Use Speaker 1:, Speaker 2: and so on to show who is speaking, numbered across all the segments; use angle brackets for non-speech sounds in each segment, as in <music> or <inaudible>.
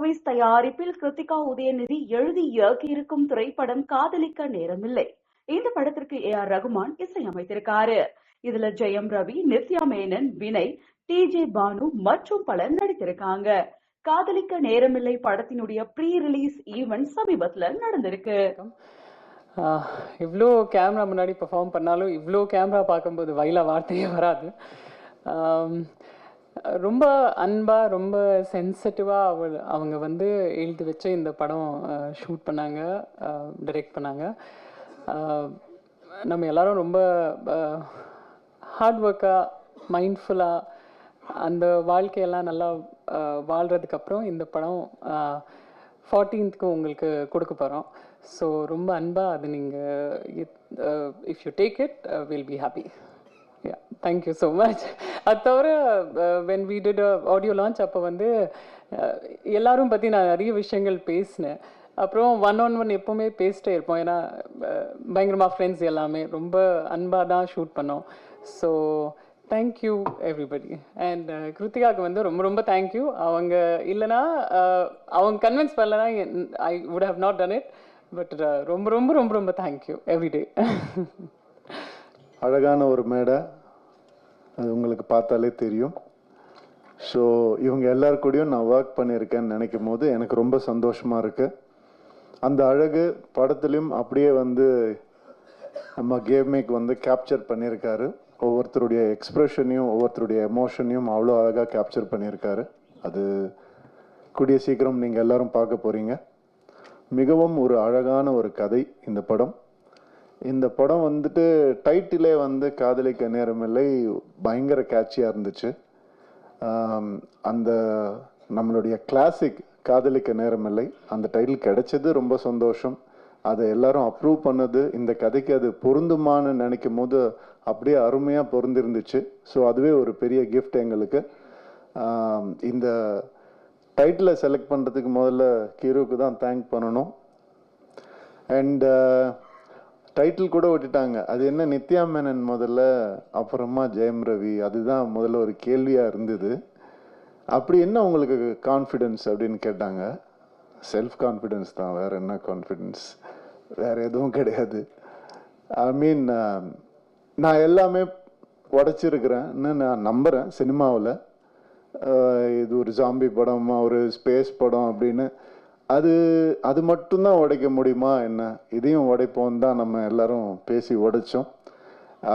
Speaker 1: Movies தயாரிப்பில் கிருத்திகா உதயநிதி எழுதி இயக்கியிருக்கும் திரைப்படம் காதலிக்க நேரமில்லை. இந்த படத்திற்கு ஏ ஆர் ரகுமான் இசையமைத்திருக்காரு. இதுல ஜெயம் ரவி நித்யா மேனன் வினய் டி ஜே பானு மற்றும் பலர் நடித்திருக்காங்க. காதலிக்க நேரமில்லை படத்தினுடைய ப்ரீ ரிலீஸ் ஈவெண்ட் சமீபத்துல நடந்திருக்கு.
Speaker 2: இவ்வளோ கேமரா முன்னாடி பெர்ஃபார்ம் பண்ணாலும் இவ்வளோ கேமரா பார்க்கும்போது வயல வார்த்தையே வராது. ரொம்ப அன்பாக ரொம்ப சென்சிட்டிவாக அவ அவங்க வந்து எழுதி வச்சு இந்த படம் ஷூட் பண்ணாங்க டைரக்ட் பண்ணாங்க. நம்ம எல்லாரும் ரொம்ப ஹார்ட் ஒர்க்காக மைண்ட்ஃபுல்லாக அந்த வாழ்க்கையெல்லாம் நல்லா வாழ்கிறதுக்கப்புறம் இந்த படம் ஃபார்ட்டீன்த்க்கு உங்களுக்கு கொடுக்க போகிறோம் ஸோ ரொம்ப அன்பாக அது நீங்கள் if you take it will be happy yeah thank you so much அது தவிர வென் வீ டிட் ஆடியோ லான்ச் அப்போ வந்து எல்லாரும் பற்றி நான் நிறைய விஷயங்கள் பேசினேன். அப்புறம் ஒன் ஆன் ஒன் எப்போவுமே பேசிட்டே இருப்போம். ஏன்னா பயங்கரமாக ஃப்ரெண்ட்ஸ் எல்லாமே. ரொம்ப அன்பாக தான் ஷூட் பண்ணோம். So thank you everybody and கிருத்திகாவுக்கு வந்து ரொம்ப ரொம்ப தேங்க்யூ அவங்க இல்லைன்னா அவங்க கன்வின்ஸ் பண்ணலனா I would have not done it but ரொம்ப ரொம்ப ரொம்ப ரொம்ப தேங்க்யூ எவ்ரிடே <laughs>
Speaker 3: அழகான ஒரு மேடை. அது உங்களுக்கு பார்த்தாலே தெரியும். ஸோ இவங்க எல்லார் கூடயும் நான் ஒர்க் பண்ணியிருக்கேன்னு நினைக்கும் போது எனக்கு ரொம்ப சந்தோஷமாக இருக்குது அந்த அழகு படத்துலையும் அப்படியே வந்து நம்ம கேமேக் வந்து கேப்சர் பண்ணியிருக்காரு. ஒவ்வொருத்தருடைய எக்ஸ்ப்ரெஷனையும் ஒவ்வொருத்தருடைய எமோஷனையும் அவ்வளோ அழகாக கேப்சர் பண்ணியிருக்காரு. அது கூடிய சீக்கிரம் நீங்கள் எல்லாரும் பார்க்க போகிறீங்க மிகவும் ஒரு அழகான ஒரு கதை இந்த படம். இந்த படம் வந்துட்டு டைட்டிலே வந்து காதலிக்க நேரமில்லை பயங்கர கேட்சியாக இருந்துச்சு. அந்த நம்மளுடைய கிளாசிக் காதலிக்க நேரமில்லை. அந்த டைட்டில் கிடைச்சது ரொம்ப சந்தோஷம். அதை எல்லாரும் அப்ரூவ் பண்ணது இந்த கதைக்கு அது பொருந்துமான்னு நினைக்கும் போது அப்படியே அருமையாக பொருந்திருந்துச்சு. ஸோ அதுவே ஒரு பெரிய கிஃப்ட் எங்களுக்கு. இந்த டைட்டிலை செலக்ட் பண்ணுறதுக்கு முதல்ல கீருவுக்கு தான் தேங்க் பண்ணணும். அண்ட் டைட்டில் கூட விட்டுட்டாங்க அது என்ன நித்யா மேனன் முதல்ல அப்புறமா ஜெயம் ரவி அதுதான் முதல்ல ஒரு கேள்வியாக இருந்தது. அப்படி என்ன உங்களுக்கு கான்ஃபிடென்ஸ் அப்படின்னு கேட்டாங்க? செல்ஃப் கான்ஃபிடென்ஸ் தான் வேறு என்ன கான்ஃபிடென்ஸ் வேறு எதுவும் கிடையாது. ஐ மீன் um, நான் எல்லாமே உடச்சிருக்கிறேன்னு நான் நம்புகிறேன் சினிமாவில். இது ஒரு ஜாம்பி படம் ஒரு ஸ்பேஸ் படம் அப்படின்னு. அது அது மட்டும்தான் உடைக்க முடியுமா என்ன? இதையும் உடைப்போம் தான் நம்ம எல்லாரும் பேசி உடைச்சோம்.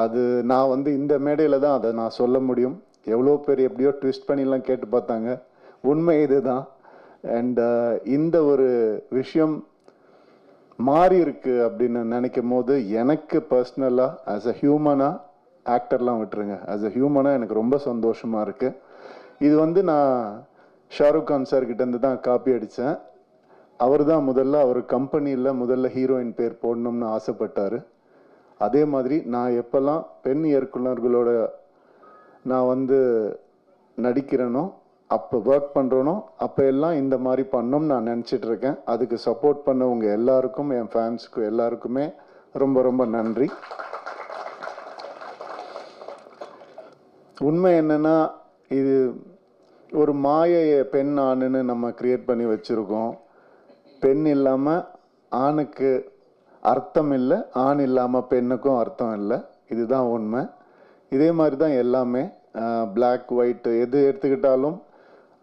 Speaker 3: அது நான் வந்து இந்த மேடையில் தான் அதை நான் சொல்ல முடியும். எவ்வளோ பேர் எப்படியோ ட்விஸ்ட் பண்ணிலாம் கேட்டு பார்த்தாங்க. உண்மை இதுதான். அண்ட் uh, இந்த ஒரு விஷயம் மாறி இருக்கு அப்படின்னு நினைக்கும் போது எனக்கு பர்சனலாக ஆஸ் அ ஹியூமனாக ஆக்டர்லாம் விட்டுருங்க. ஆஸ் அ ஹியூமனாக எனக்கு ரொம்ப சந்தோஷமாக இருக்குது இது வந்து நான் ஷாருக் கான் சார் தான் காப்பி அடித்தேன் அவர் தான் முதல்ல அவர் கம்பெனியில் முதல்ல ஹீரோயின் பேர் போடணும்னு ஆசைப்பட்டார். அதே மாதிரி நான் எப்போல்லாம் பெண் இயக்குனர்களோட நான் வந்து நடிக்கிறேனோ அப்போ ஒர்க் பண்ணுறனோ அப்போ எல்லாம் இந்த மாதிரி பண்ணணும்னு நான் நினச்சிட்டு இருக்கேன். அதுக்கு சப்போர்ட் பண்ணவங்க எல்லாருக்கும் என் ஃபேன்ஸுக்கு எல்லாருக்குமே ரொம்ப ரொம்ப நன்றி. உண்மை என்னென்னா இது ஒரு மாயையை பெண் ஆணுன்னு நம்ம க்ரியேட் பண்ணி வச்சுருக்கோம். பெண் இல்லாமல் ஆணுக்கு அர்த்தம் இல்லை ஆண் இல்லாமல் பெண்ணுக்கும் அர்த்தம் இல்லை. இதுதான் உண்மை. இதே மாதிரி தான் எல்லாமே பிளாக் ஒயிட் எது எடுத்துக்கிட்டாலும்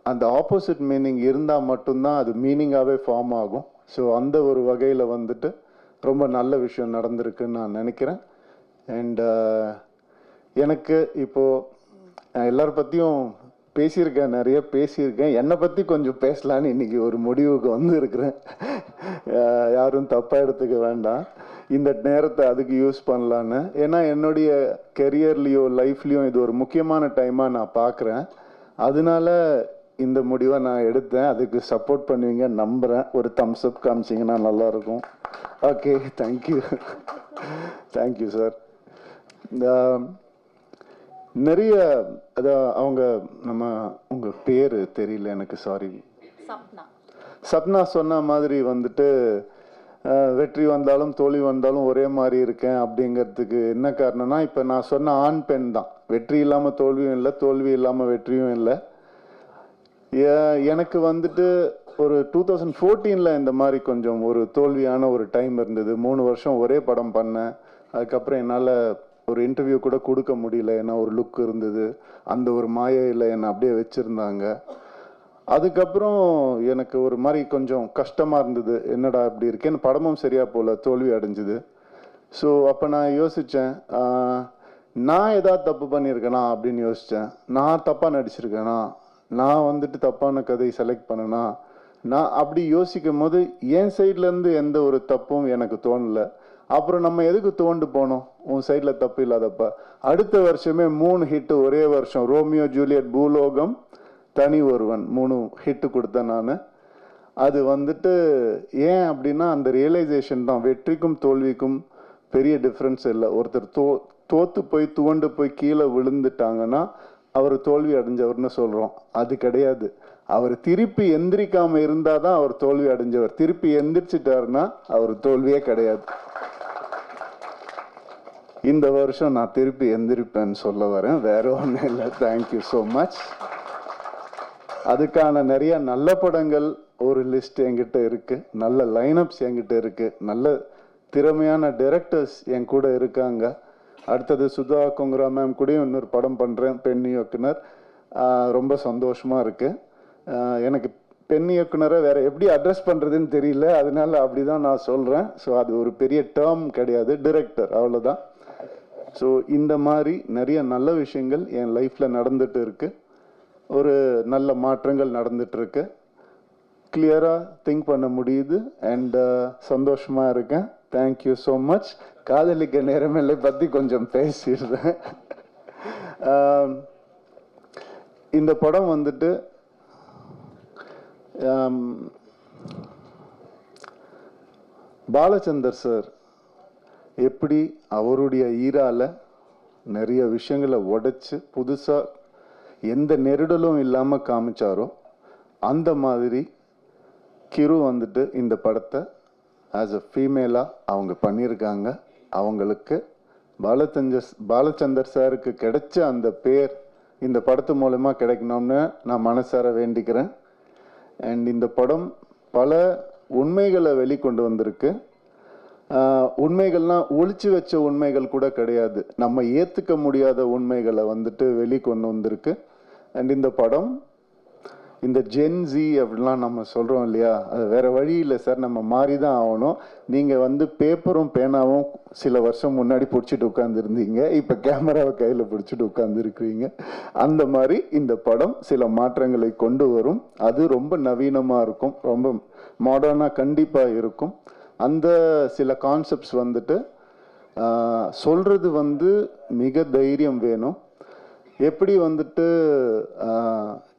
Speaker 3: அந்த ஆப்போசிட் மீனிங் இருந்தால் மட்டும்தான் அது மீனிங்காகவே ஃபார்ம் ஆகும். ஸோ அந்த ஒரு வகையில் வந்துட்டு ரொம்ப நல்ல விஷயம் நடந்திருக்குன்னு நான் நினைக்கிறேன். அண்டு எனக்கு இப்போது எல்லார் பற்றியும் பேசியிருக்கேன் நிறைய பேசியிருக்கேன். என்னை பற்றி கொஞ்சம் பேசலான்னு இன்றைக்கி ஒரு முடிவுக்கு வந்து இருக்கிறேன் யாரும் தப்பாக எடுத்துக்க வேண்டாம். இந்த நேரத்தை அதுக்கு யூஸ் பண்ணலான்னு. ஏன்னா என்னுடைய கெரியர்லேயோ லைஃப்லேயும் இது ஒரு முக்கியமான டைமாக நான் பார்க்குறேன் அதனால இந்த முடிவை நான் எடுத்தேன். அதுக்கு சப்போர்ட் பண்ணுவீங்க நம்புகிறேன் ஒரு தம்ஸ் அப் காமிச்சிங்கன்னா நல்லாயிருக்கும். ஓகே தேங்க்யூ தேங்க்யூ சார் இந்த நிறைய அதான் அவங்க நம்ம உங்க பேரு தெரியல எனக்கு சாரி சப்னா. சொன்ன மாதிரி வந்துட்டு வெற்றி வந்தாலும் தோல்வி வந்தாலும் ஒரே மாதிரி இருக்கேன் அப்படிங்கிறதுக்கு என்ன காரணம்னா இப்போ நான் சொன்ன ஆண் பெண் தான். வெற்றி இல்லாமல் தோல்வியும் இல்லை தோல்வி இல்லாமல் வெற்றியும் இல்லை. எனக்கு வந்துட்டு ஒரு டூ தௌசண்ட் ஃபோர்டீனில் இந்த மாதிரி கொஞ்சம் ஒரு தோல்வியான ஒரு டைம் இருந்தது. மூணு வருஷம் ஒரே படம் பண்ணேன். அதுக்கப்புறம் என்னால் ஒரு இன்டர்வியூ கூட கொடுக்க முடியல. ஏன்னா ஒரு லுக் இருந்தது. அந்த ஒரு மாயையில் என்னை அப்படியே வச்சுருந்தாங்க. அதுக்கப்புறம் எனக்கு ஒரு மாதிரி கொஞ்சம் கஷ்டமாக இருந்தது. என்னடா இப்படி இருக்கேன்னு படமும் சரியாக போல தோல்வி அடைஞ்சுது. ஸோ அப்போ நான் யோசித்தேன் நான் ஏதாவது தப்பு பண்ணியிருக்கேனா? அப்படின்னு யோசித்தேன் நான் தப்பாக நடிச்சிருக்கேனா? நான் வந்துட்டு தப்பான கதை செலக்ட் பண்ணனா? நான் அப்படி யோசிக்கும் போது என் சைட்லேருந்து எந்த ஒரு தப்பும் எனக்கு தோணல. அப்புறம் நம்ம எதுக்கு தோண்டு போனோம்? உன் சைடில் தப்பு இல்லாதப்ப. அடுத்த வருஷமே மூணு ஹிட்டு ஒரே வருஷம். ரோமியோ ஜூலியட் பூலோகம் தனி ஒருவன். மூணு ஹிட்டு கொடுத்தேன் நான். அது வந்துட்டு ஏன் அப்படின்னா அந்த ரியலைசேஷன் தான். வெற்றிக்கும் தோல்விக்கும் பெரிய டிஃப்ரென்ஸ் இல்லை. ஒருத்தர் தோ தோத்து போய் துவண்டு போய் கீழே விழுந்துட்டாங்கன்னா அவர் தோல்வி அடைஞ்சவர்னு சொல்கிறோம் அது கிடையாது. அவர் திருப்பி எந்திரிக்காமல் இருந்தால் தான் அவர் தோல்வி அடைஞ்சவர். திருப்பி எந்திரிச்சிட்டாருன்னா அவர் தோல்வியே கிடையாது. இந்த வருஷம் நான் திருப்பி எந்திரிப்பேன்னு சொல்ல வரேன். வேற ஒன்றும் இல்லை. தேங்க்யூ ஸோ மச் அதுக்கான நிறைய நல்ல படங்கள் ஒரு லிஸ்ட் என்கிட்ட இருக்கு. நல்ல லைனப்ஸ் என்கிட்ட இருக்கு. நல்ல திறமையான டைரக்டர்ஸ் என் கூட இருக்காங்க. அடுத்தது சுதா கொங்குரா மேம் கூடயும் இன்னொரு படம் பண்ணுறேன் பெண் இயக்குனர். ரொம்ப சந்தோஷமாக இருக்கு. எனக்கு பெண் இயக்குனரை வேற எப்படி அட்ரஸ் பண்ணுறதுன்னு தெரியல. அதனால அப்படிதான் நான் சொல்கிறேன் ஸோ அது ஒரு பெரிய டேர்ம் கிடையாது. டிரெக்டர் அவ்வளோதான் ஸோ இந்த மாதிரி நிறைய நல்ல விஷயங்கள் என் லைஃப்பில் நடந்துட்டு இருக்கு. ஒரு நல்ல மாற்றங்கள் நடந்துட்டு இருக்கு. திங்க் பண்ண முடியுது அண்ட் uh, சந்தோஷமாக இருக்கேன். தேங்க்யூ ஸோ மச் காதலிக்க நேரமில்லை பற்றி கொஞ்சம் பேசிடுறேன். இந்த படம் வந்துட்டு பாலச்சந்தர் சார் எப்படி அவருடைய ஈரால நிறைய விஷயங்களை உடைச்சு புதுசாக எந்த நெருடலும் இல்லாமல் காமிச்சாரோ அந்த மாதிரி கிரு வந்துட்டு இந்த படத்தை ஆஸ் அ ஃபீமேலாக அவங்க பண்ணியிருக்காங்க. அவங்களுக்கு பாலச்சந்தர் பாலச்சந்தர் சாருக்கு கிடைச்ச அந்த பேர் இந்த படத்து மூலமா கிடைக்கணும்னு நான் மனசார வேண்டிக்கிறேன். அண்ட் இந்த படம் பல உண்மைகளை வெளிக்கொண்டு வந்திருக்கு. உண்மைகள்லாம் ஒழிச்சு வச்ச உண்மைகள் கூட கிடையாது. நம்ம ஏற்றுக்க முடியாத உண்மைகளை வந்துட்டு வெளிக்கொண்டு வந்திருக்கு. அண்ட் இந்த படம் இந்த ஜென்சி அப்படிலாம் நம்ம சொல்கிறோம் இல்லையா? அது வேற வழி இல்லை சார். நம்ம மாறி தான் ஆகணும். நீங்கள் வந்து பேப்பரும் பேனாவும் சில வருஷம் முன்னாடி பிடிச்சிட்டு உட்காந்துருந்தீங்க இப்போ கேமராவை கையில் பிடிச்சிட்டு உட்காந்துருக்குறீங்க அந்த மாதிரி இந்த படம் சில மாற்றங்களை கொண்டு வரும். அது ரொம்ப நவீனமாக இருக்கும். ரொம்ப மாடர்னாக கண்டிப்பாக இருக்கும். அந்த சில கான்செப்ட்ஸ் வந்துட்டு சொல்கிறது வந்து மிக தைரியம் வேணும். எப்படி வந்துட்டு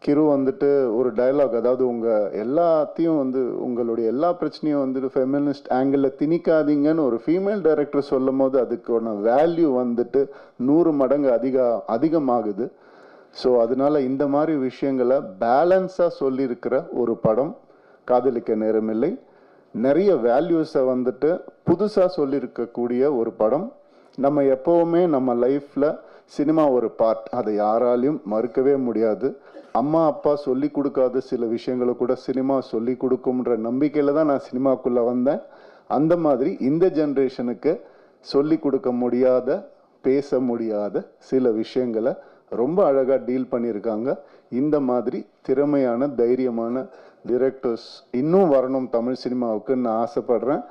Speaker 3: கிரு வந்துட்டு ஒரு டயலாக் அதாவது உங்கள் எல்லாத்தையும் வந்து உங்களுடைய எல்லா பிரச்சனையும் வந்துட்டு ஃபெமினிஸ்ட் ஆங்கிளில் திணிக்காதீங்கன்னு ஒரு ஃபீமேல் டைரக்டர் சொல்லும் போது அதுக்கான வேல்யூ வந்துட்டு நூறு மடங்கு அதிக அதிகமாகுது. ஸோ அதனால இந்த மாதிரி விஷயங்களை பேலன்ஸாக சொல்லியிருக்கிற ஒரு படம் காதலிக்க நேரமில்லை. நிறைய வேல்யூஸை வந்துட்டு புதுசாக சொல்லியிருக்கக்கூடிய ஒரு படம். நம்ம எப்போவுமே நம்ம லைஃப்பில் சினிமா ஒரு பார்ட் அதை யாராலையும் மறுக்கவே முடியாது. அம்மா அப்பா சொல்லி கொடுக்காத சில விஷயங்களை கூட சினிமா சொல்லி கொடுக்கும்ன்ற நம்பிக்கையில் தான் நான் சினிமாக்குள்ளே வந்தேன். அந்த மாதிரி இந்த ஜென்ரேஷனுக்கு சொல்லி கொடுக்க முடியாத பேச முடியாத சில விஷயங்களை ரொம்ப அழகாக டீல் பண்ணியிருக்காங்க. இந்த மாதிரி திறமையான தைரியமான டிரெக்டர்ஸ் இன்னும் வரணும் தமிழ் சினிமாவுக்கு. நான் ஆசைப்படுறேன்.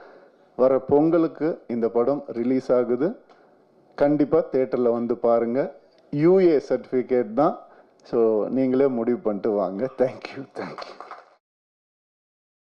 Speaker 3: வர பொங்கலுக்கு இந்த படம் ரிலீஸ் ஆகுது. கண்டிப்பாக தேட்டரில் வந்து பாருங்கள் யூஏ சர்டிஃபிகேட் தான். ஸோ நீங்களே முடிவு பண்ணிட்டு வாங்க. Thank you thank you